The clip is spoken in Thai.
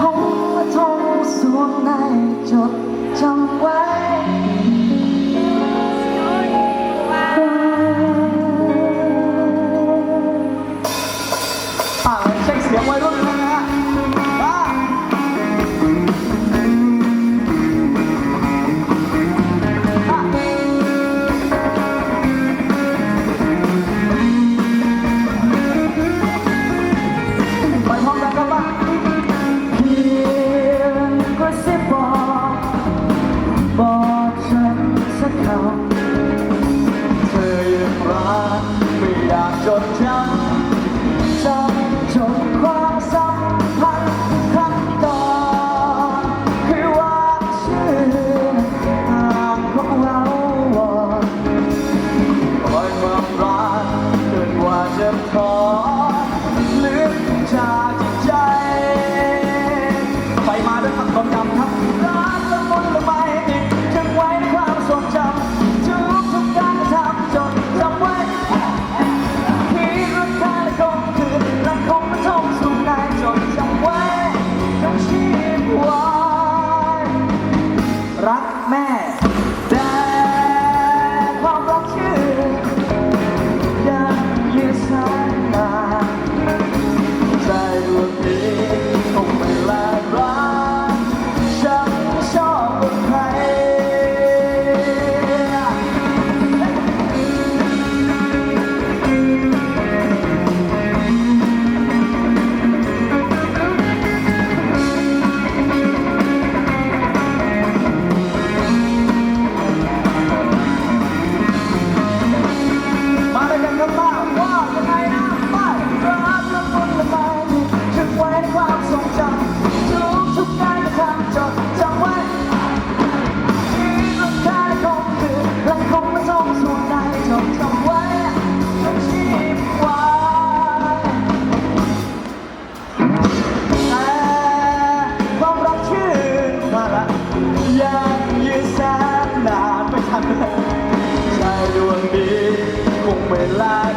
คงมาท่องสวงในจดจำไว้เช็คเสียงไว้รุ่นนะฮะ เขาเธอยังรักไม่อยากจดจำ life.